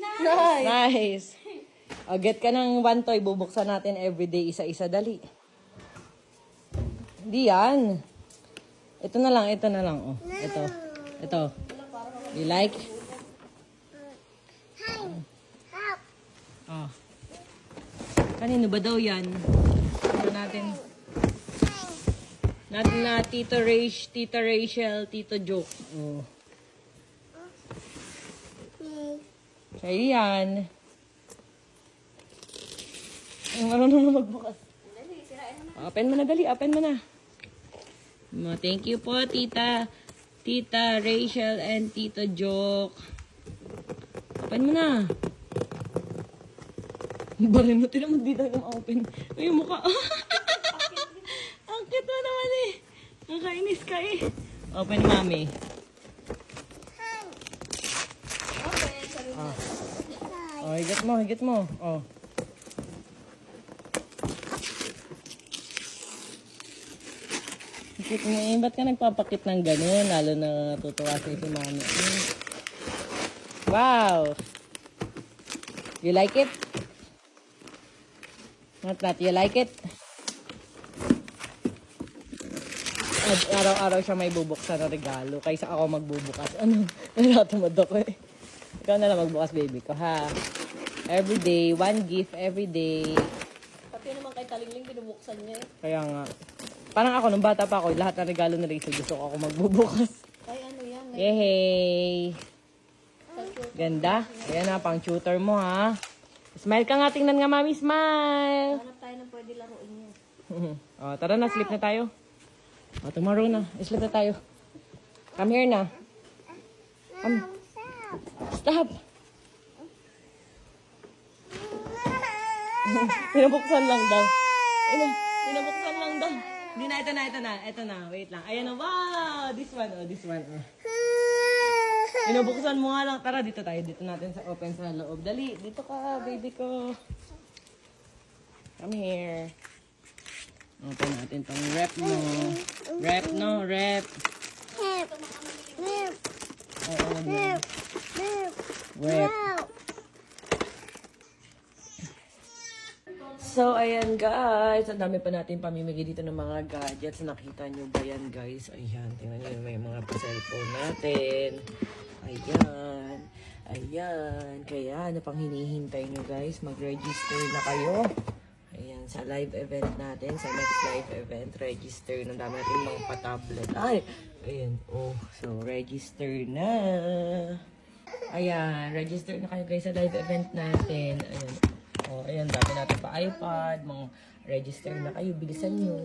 Nice. Nice. O, get ka ng one toy. Bubuksan natin everyday isa-isa. Dali. Hindi yan. Ito na lang, ito na lang. Oh, ito. Ito. You like? Oh. Kanino ba daw yan? Ito natin. Natin na Tito Rach, Tita Rachel, Tito Joke. Oh. Sa'yo yan. Ay, marunong na magbukas. Open mo na, dali. Open mo na. Ma, thank you po, tita. Tita Rachel and Tito Joke. Open mo na. Barin mo, tinan mo, di tayo ma-open. Ay, mukha. Ang cute mo naman eh. Nakainis ka eh. Open, mami. Ah. Oh, higit mo, higit mo. Oh. Higit mo eh. Ba't ka nagpapakit ng ganun? Lalo na tutuwa sa'yo si mami. Wow! You like it? Not that, you like it? Araw-araw siya may bubuksan na regalo kaysa ako magbubukas. Ano? Natatamad ako eh. Ikaw na lang magbukas, baby ko, ha? Every day, one gift every day. Pati naman kay Talingling, binubuksan niya eh. Kaya nga. Parang ako, nung bata pa ako, lahat ng regalo ni Rachel gusto ko ako magbubukas. Ay, ano yan? May Yehey! Ganda. Ayan na, pang tutor mo, ha? Smile ka nga, tingnan nga, mami, smile! hanap tayo ng pwede laruin niya. oh, tara na, sleep na tayo. Oh, tomorrow na, sleep na tayo. Come here na. Come. Stop! Pinabuksan lang daw. Ina, pinabuksan lang daw. Hindi na, ito na, ito na, ito na. Wait lang. Ayan na, wow! This one, oh, this one, oh. Pinabuksan mo nga lang. Tara, dito tayo. Dito natin sa open sa loob. Dali, dito ka, baby ko. Come here. Open natin tong rep mo. Rep, no? Rep. Oo, rep. Rep. So, ayan guys. Ang dami pa natin pamimigay dito ng mga gadgets. Nakita nyo ba yan guys? Ayan, tingnan nyo may mga cellphone natin. Ayan. Ayan. Kaya, ano pang hinihintay nyo guys? Mag-register na kayo. Ayan, sa live event natin, sa next live event, register. Ang dami natin mga pa-tablet. Ay! Ayan, oh. So, register na. Ayan, register na kayo guys sa live event natin. Ayan. Oh, ayan, dami natin pa iPad, mga register na kayo, bilisan nyo.